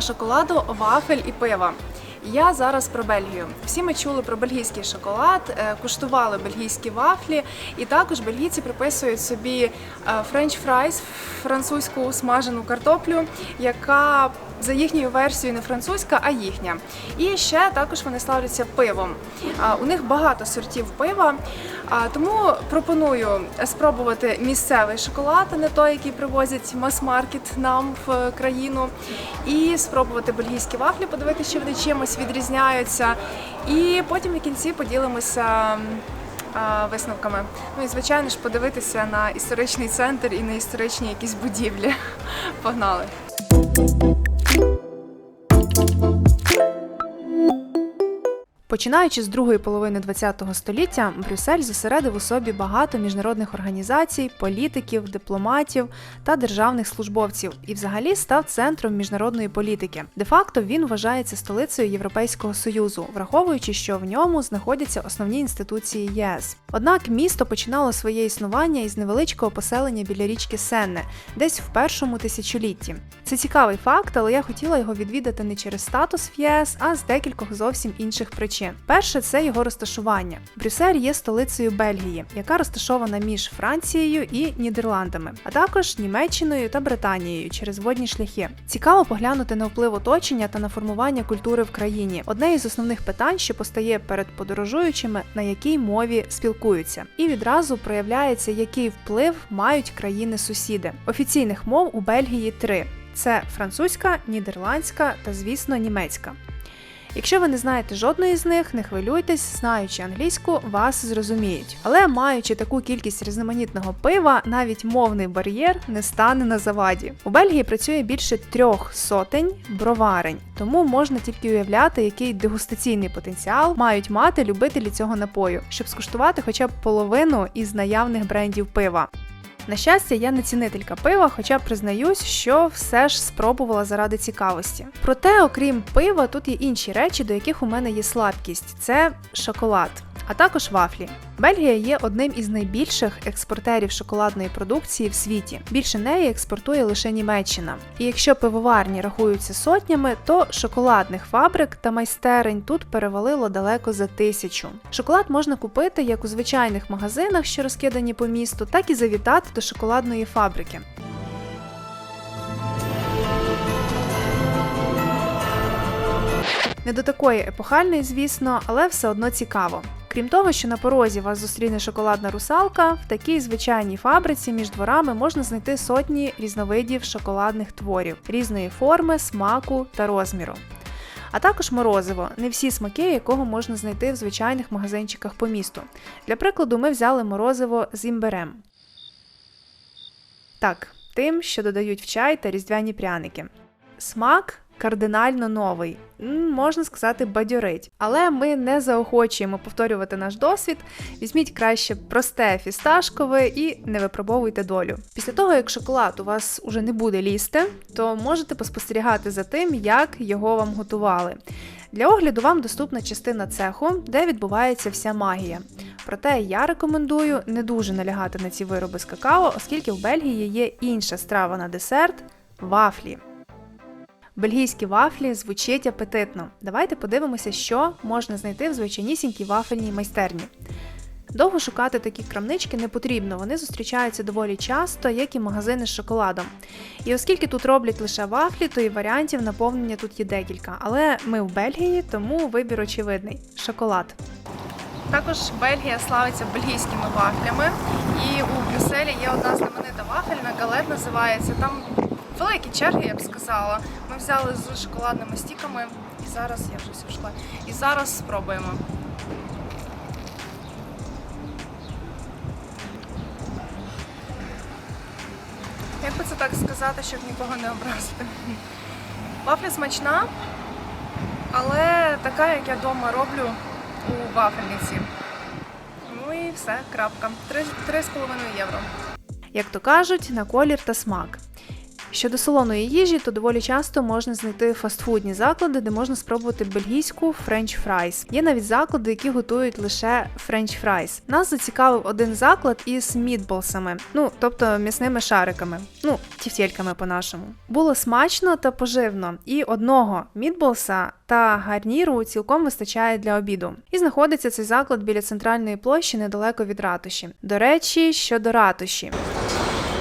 Шоколаду, вафель і пива. Я зараз про Бельгію. Всі ми чули про бельгійський шоколад, е, куштували бельгійські вафлі, і також бельгійці приписують собі френч фрайс, французьку смажену картоплю, яка за їхньою версією не французька, а їхня. І ще також вони славляться пивом. У них багато сортів пива, тому пропоную спробувати місцевий шоколад, а не той, який привозять мас-маркет нам в країну, і спробувати бельгійські вафлі, подивитися, чи вони чимось відрізняються. І потім в кінці поділимося. Висновками. Ну і звичайно ж подивитися на історичний центр і на історичні якісь будівлі. Погнали! Починаючи з другої половини ХХ століття, Брюссель зосередив у собі багато міжнародних організацій, політиків, дипломатів та державних службовців і взагалі став центром міжнародної політики. Де-факто він вважається столицею Європейського союзу, враховуючи, що в ньому знаходяться основні інституції ЄС. Однак місто починало своє існування із невеличкого поселення біля річки Сенне, десь в першому тисячолітті. Це цікавий факт, але я хотіла його відвідати не через статус в ЄС, а з декількох зовсім інших причин. Перше це його розташування. Брюссель є столицею Бельгії, яка розташована між Францією і Нідерландами, а також Німеччиною та Британією через водні шляхи. Цікаво поглянути на вплив оточення та на формування культури в країні. Одне із основних питань, що постає перед подорожуючими, на якій мові спілкуються, і відразу проявляється, який вплив мають країни-сусіди. Офіційних мов у Бельгії три: це французька, нідерландська та, звісно, німецька. Якщо ви не знаєте жодної з них, не хвилюйтесь, знаючи англійську, вас зрозуміють. Але маючи таку кількість різноманітного пива, навіть мовний бар'єр не стане на заваді. У Бельгії працює більше трьох сотень броварень, тому можна тільки уявляти, який дегустаційний потенціал мають мати любителі цього напою, щоб скуштувати хоча б половину із наявних брендів пива. На щастя, я не цінителька пива, хоча признаюсь, що все ж спробувала заради цікавості. Проте, окрім пива, тут є інші речі, до яких у мене є слабкість: це шоколад. А також вафлі. Бельгія є одним із найбільших експортерів шоколадної продукції в світі. Більше неї експортує лише Німеччина. І якщо пивоварні рахуються сотнями, то шоколадних фабрик та майстерень тут перевалило далеко за тисячу. Шоколад можна купити як у звичайних магазинах, що розкидані по місту, так і завітати до шоколадної фабрики. Не до такої епохальної, звісно, але все одно цікаво. Крім того, що на порозі вас зустріне шоколадна русалка, в такій звичайній фабриці між дворами можна знайти сотні різновидів шоколадних творів різної форми, смаку та розміру. А також морозиво, не всі смаки, якого можна знайти в звичайних магазинчиках по місту. Для прикладу, ми взяли морозиво з імбирем. Так, тим, що додають в чай та різдвяні пряники. Смак кардинально новий, можна сказати, бадьорить. Але ми не заохочуємо повторювати наш досвід. Візьміть краще просте фісташкове і не випробовуйте долю. Після того, як шоколад у вас уже не буде лізти, то можете поспостерігати за тим, як його вам готували. Для огляду вам доступна частина цеху, де відбувається вся магія. Проте я рекомендую не дуже налягати на ці вироби з какао, оскільки в Бельгії є інша страва на десерт вафлі. Бельгійські вафлі звучить апетитно. Давайте подивимося, що можна знайти в звичайнісінькій вафельній майстерні. Довго шукати такі крамнички не потрібно, вони зустрічаються доволі часто, як і магазини з шоколадом. І оскільки тут роблять лише вафлі, то і варіантів наповнення тут є декілька. Але ми в Бельгії, тому вибір очевидний шоколад. Також Бельгія славиться бельгійськими вафлями, і у Брюсселі є одна знаменита вафельна, галет називається. Там великі черги, я б сказала. Ми взяли з шоколадними стіками, і зараз я вже все вшла. І зараз спробуємо. Як би це так сказати, щоб нікого не образити? Вафля смачна, але така, як я вдома роблю у вафельниці. Ну і все, крапка. 3,5 євро. Як то кажуть, на колір та смак. Щодо солоної їжі, то доволі часто можна знайти фастфудні заклади, де можна спробувати бельгійську френч фрайс. Є навіть заклади, які готують лише френч фрайс. Нас зацікавив один заклад із мідболсами, ну тобто м'ясними шариками, ну тівтєльками по-нашому. Було смачно та поживно, і одного мідболса та гарніру цілком вистачає для обіду. І знаходиться цей заклад біля центральної площі недалеко від ратуші. До речі, щодо ратуші.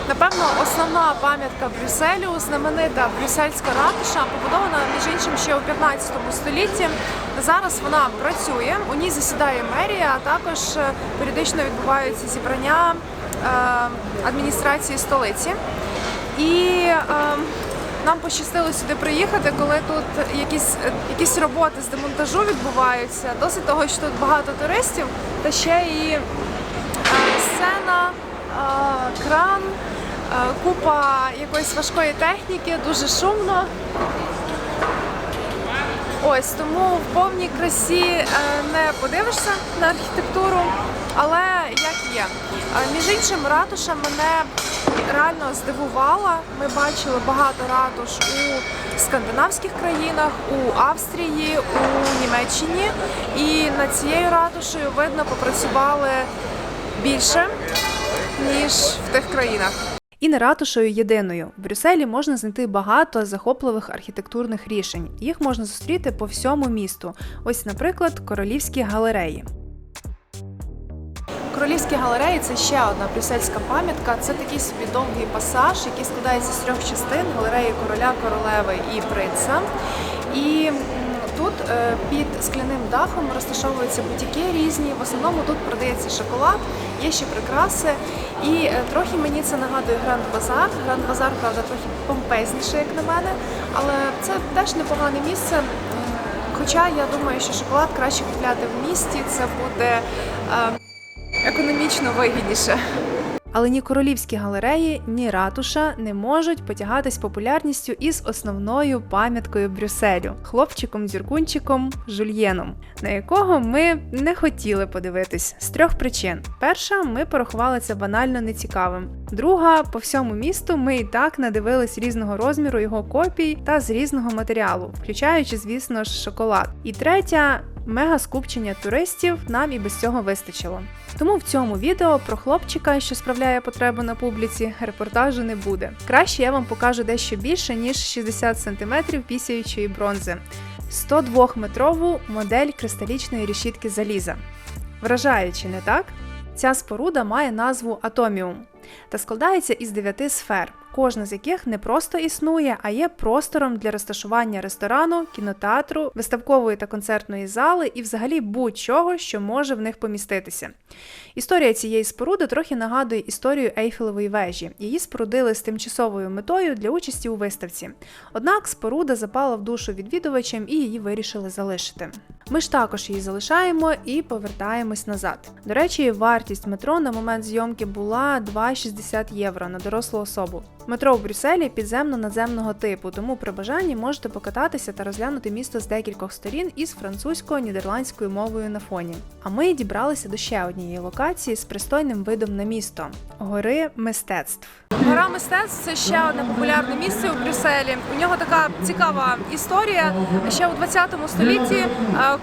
Напевно, основна пам'ятка Брюсселю, знаменита брюссельська ратуша, побудована між іншим ще у 15 столітті. Зараз вона працює, у ній засідає мерія, а також е, періодично відбуваються зібрання е, адміністрації столиці. І е, нам пощастило сюди приїхати, коли тут якісь, якісь роботи з демонтажу відбуваються. Досить того, що тут багато туристів, та ще і сцена, кран, купа якоїсь важкої техніки, дуже шумно. Ось тому в повній красі е, не подивишся на архітектуру, але як є. Е, Між іншим, ратуша мене реально здивувала. Ми бачили багато ратуш у скандинавських країнах, у Австрії, у Німеччині. І над цією ратушею видно попрацювали більше ніж в тих країнах. І не ратушою єдиною. В Брюсселі можна знайти багато захопливих архітектурних рішень. Їх можна зустріти по всьому місту. Ось, наприклад, королівські галереї. Королівські галереї це ще одна брюссельська пам'ятка. Це такий собі довгий пасаж, який складається з трьох частин: галереї короля, королеви і принца. І тут е, під скляним дахом розташовуються бутіки різні. В основному тут продається шоколад, є ще прикраси. І е, трохи мені це нагадує Гранд Базар. Гранд Базар, правда, трохи помпезніше, як на мене, але це теж непогане місце. Хоча я думаю, що шоколад краще купляти в місті, це буде е, економічно вигідніше. Але ні королівські галереї, ні ратуша не можуть потягатись популярністю із основною пам'яткою Брюсселю хлопчиком дзюркунчиком Жульєном, на якого ми не хотіли подивитись з трьох причин: перша, ми порахували це банально нецікавим. Друга, по всьому місту ми і так надивились різного розміру його копій та з різного матеріалу, включаючи, звісно ж, шоколад. І третя. Мега скупчення туристів нам і без цього вистачило. Тому в цьому відео про хлопчика, що справляє потребу на публіці, репортажу не буде. Краще я вам покажу дещо більше, ніж 60 см пісяючої бронзи. 102-метрову модель кристалічної решітки заліза. Вражаючи, не так? Ця споруда має назву Атоміум та складається із дев'яти сфер, кожна з яких не просто існує, а є простором для розташування ресторану, кінотеатру, виставкової та концертної зали і взагалі будь-чого, що може в них поміститися. Історія цієї споруди трохи нагадує історію Ейфелевої вежі. Її спорудили з тимчасовою метою для участі у виставці. Однак споруда запала в душу відвідувачам і її вирішили залишити. Ми ж також її залишаємо і повертаємось назад. До речі, вартість метро на момент зйомки була 2,60 євро на дорослу особу. Метро в Брюсселі підземно-надземного типу, тому при бажанні можете покататися та розглянути місто з декількох сторін із французько-нідерландською мовою на фоні. А ми дібралися до ще однієї локації з пристойним видом на місто гори мистецтв. Гора мистецтв це ще одне популярне місце у Брюсселі. У нього така цікава історія. Ще у 20 столітті е,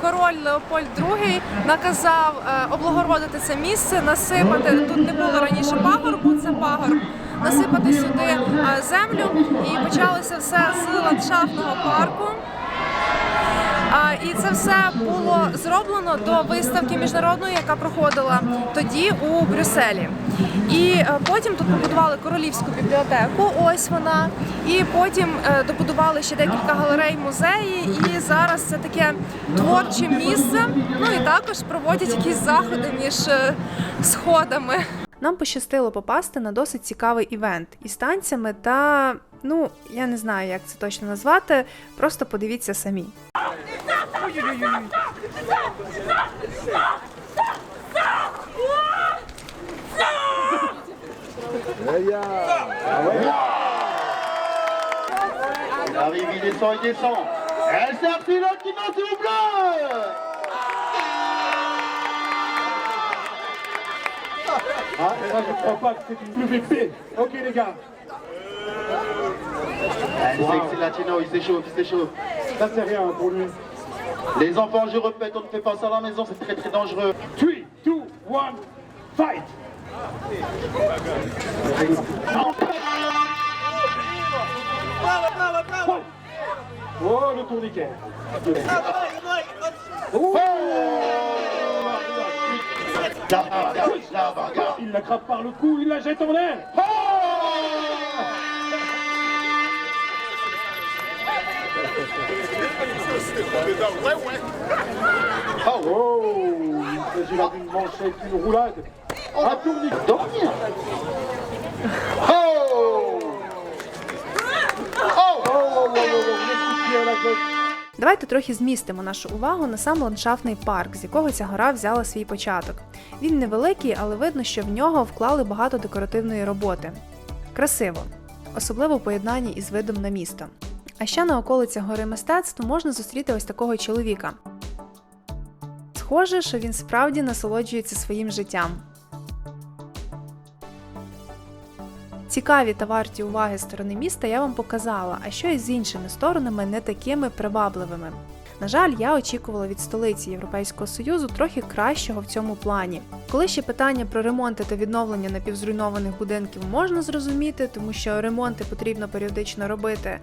король Леопольд II наказав е, облагородити це місце, насипати тут не було раніше пагорбу, це пагорб. Насипати сюди е, землю і почалося все з ландшафтного парку. І це все було зроблено до виставки міжнародної, яка проходила тоді у Брюсселі. І е, потім тут побудували королівську бібліотеку. Ось вона. І потім е, добудували ще декілька галерей, музеї. І зараз це таке творче місце. Ну і також проводять якісь заходи між сходами. Нам пощастило попасти на досить цікавий івент із танцями та, ну, я не знаю, як це точно назвати. Просто подивіться самі. Arrive, il descend, il descend. Et c'est un pilote qui monte s'il vous Ah, et là, je crois pas que c'est une UVP. Ok, les gars. Que c'est latino, il s'échauffe, il s'échauffe. Ça, c'est rien pour lui. Les enfants, je répète, on ne fait pas ça à la maison, c'est très très dangereux. 3, 2, 1, fight. Fight. Oh, le tourniquet. Oh La bagarre, la bagarre. Il la grappe par le cou, il la jette en l'air. Oh, il s'agit là d'une manchette, d'une roulade. Un tourniquet. Dormir. Oh Oh, oh, oh, oh, oh, le coup Давайте трохи змістимо нашу увагу на сам ландшафтний парк, з якого ця гора взяла свій початок. Він невеликий, але видно, що в нього вклали багато декоративної роботи. Красиво, особливо в поєднанні із видом на місто. А ще на околицях гори мистецтв можна зустріти ось такого чоловіка. Схоже, що він справді насолоджується своїм життям. Цікаві та варті уваги сторони міста я вам показала, а що із з іншими сторонами не такими привабливими. На жаль, я очікувала від столиці Європейського Союзу трохи кращого в цьому плані. Коли ще питання про ремонти та відновлення напівзруйнованих будинків можна зрозуміти, тому що ремонти потрібно періодично робити.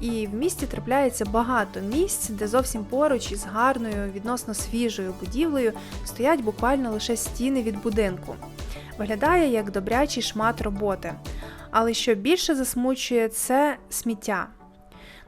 І в місті трапляється багато місць, де зовсім поруч із гарною, відносно свіжою будівлею стоять буквально лише стіни від будинку. Виглядає як добрячий шмат роботи. Але що більше засмучує, це сміття.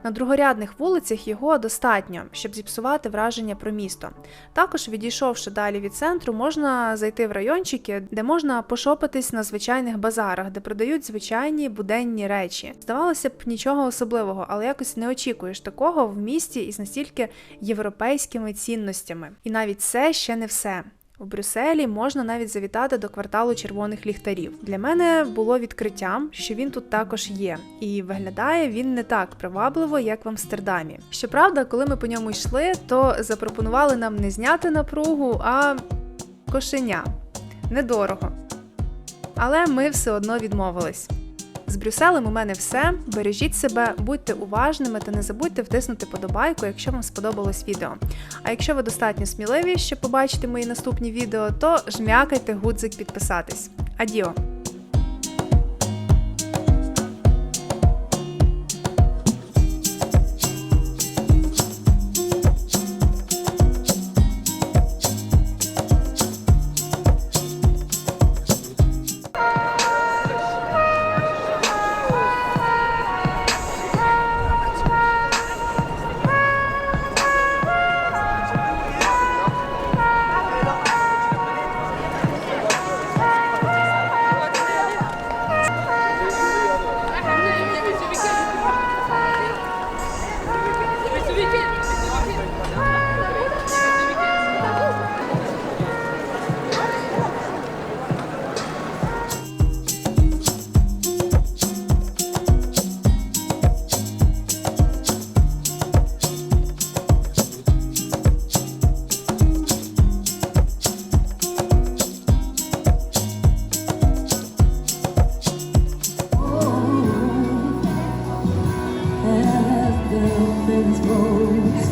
На другорядних вулицях його достатньо, щоб зіпсувати враження про місто. Також, відійшовши далі від центру, можна зайти в райончики, де можна пошопитись на звичайних базарах, де продають звичайні буденні речі. Здавалося б, нічого особливого, але якось не очікуєш такого в місті із настільки європейськими цінностями. І навіть це ще не все. У Брюсселі можна навіть завітати до кварталу червоних ліхтарів. Для мене було відкриттям, що він тут також є, і виглядає він не так привабливо, як в Амстердамі. Щоправда, коли ми по ньому йшли, то запропонували нам не зняти напругу, а кошеня. Недорого. Але ми все одно відмовились. З Брюсселем у мене все. Бережіть себе, будьте уважними та не забудьте втиснути подобайку, якщо вам сподобалось відео. А якщо ви достатньо сміливі, щоб побачити мої наступні відео, то жмякайте гудзик підписатись. Адіо! bones.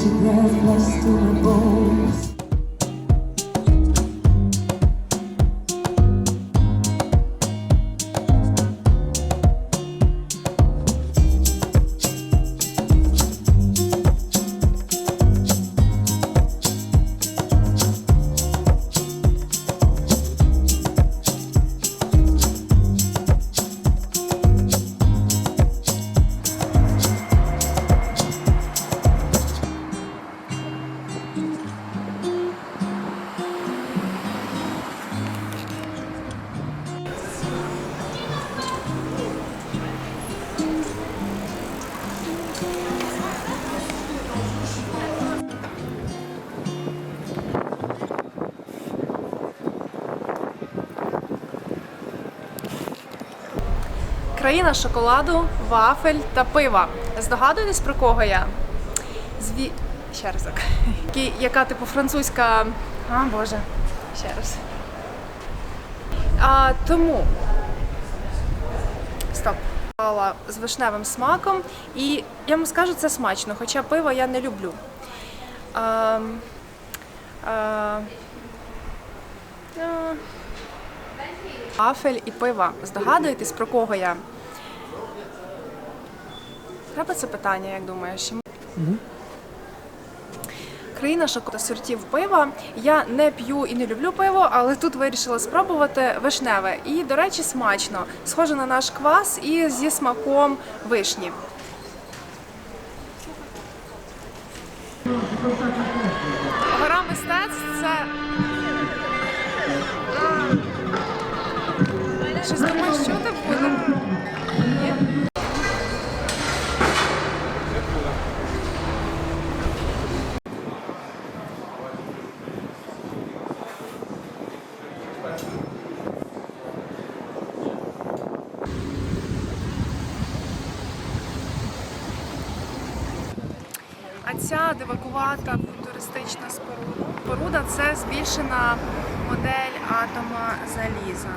She breathes lust in her bones. Країна шоколаду, вафель та пива. Здогадуєтесь про кого я? Зві... Ще разок. Які- Яка типу французька. А, Боже. Ще раз. А, тому стоп. З вишневим смаком, і я вам скажу, це смачно, хоча пиво я не люблю. А, а, а, Вафель і пива. Здогадуєтесь, про кого я? Треба це питання, як думаєш? Країна шокота сортів пива. Я не п'ю і не люблю пиво, але тут вирішила спробувати вишневе. І, до речі, смачно. Схоже на наш квас і зі смаком вишні. Ця дивакувата футуристична споруда. Споруда це збільшена модель атома заліза.